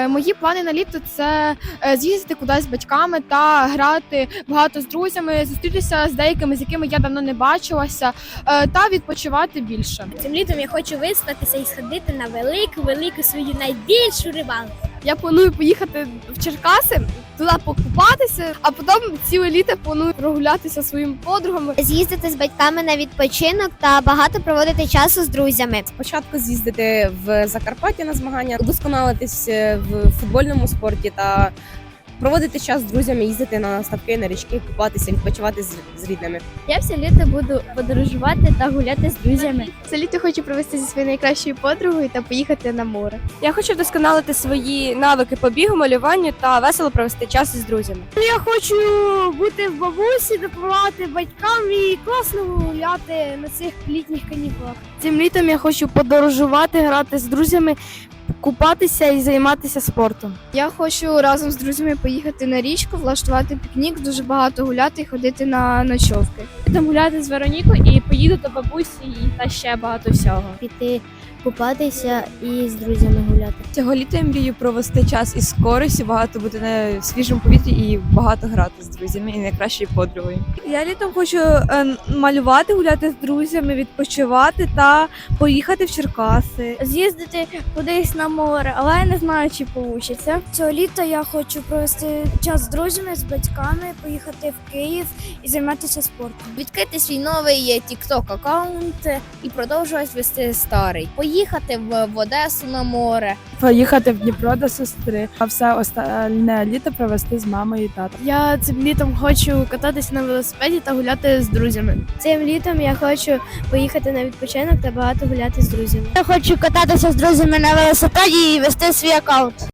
Е, Мої плани на літо це е, з'їздити кудись з батьками та грати багато з друзями, зустрітися з деякими, з якими я давно не бачилася, е, та відпочивати більше. Цим літом я хочу виспатися і сходити на велику, велику свою найбільшу рибалку. Я планую поїхати в Черкаси, туди покупатися, а потім ціле літо планую прогулятися своїми подругами. З'їздити з батьками на відпочинок та багато проводити часу з друзями. Спочатку з'їздити в Закарпаття на змагання, удосконалитись е, в футбольному спорті та проводити час з друзями, їздити на ставки, на річки, купатися, відпочивати з, з рідними. Я все літо буду подорожувати та гуляти з друзями. Це літо хочу провести зі своєю найкращою подругою та поїхати на море. Я хочу вдосконалити свої навики по бігу, малюванню та весело провести час із друзями. Я хочу бути в бабусі, допомагати батькам і класно гуляти на цих літніх канікулах. Цим літом я хочу подорожувати, грати з друзями, купатися і займатися спортом. Я хочу разом з друзями поїхати на річку, влаштувати пікнік, дуже багато гуляти і ходити на ночовки. Там гуляти з Веронікою і поїду до бабусі і та ще багато всього. Піти купатися і з друзями гуляти. Цього літа я мрію провести час із користю, багато бути на свіжому повітрі і багато грати з друзями і найкращою подругою. Я літом хочу е, малювати, гуляти з друзями, відпочивати та поїхати в Черкаси. З'їздити кудись на море, але я не знаю, чи вийде. Цього літа я хочу провести час з друзями, з батьками, поїхати в Київ і займатися спортом. Відкрити свій новий TikTok аккаунт і продовжувати вести старий. Поїхати в, в Одесу на море. поїхати в Дніпро до сестри, а все остальне літо провести з мамою і татом. Я цим літом хочу кататися на велосипеді та гуляти з друзями. Цим літом я хочу поїхати на відпочинок та багато гуляти з друзями. Я хочу кататися з друзями на велосипеді і вести свій аккаунт.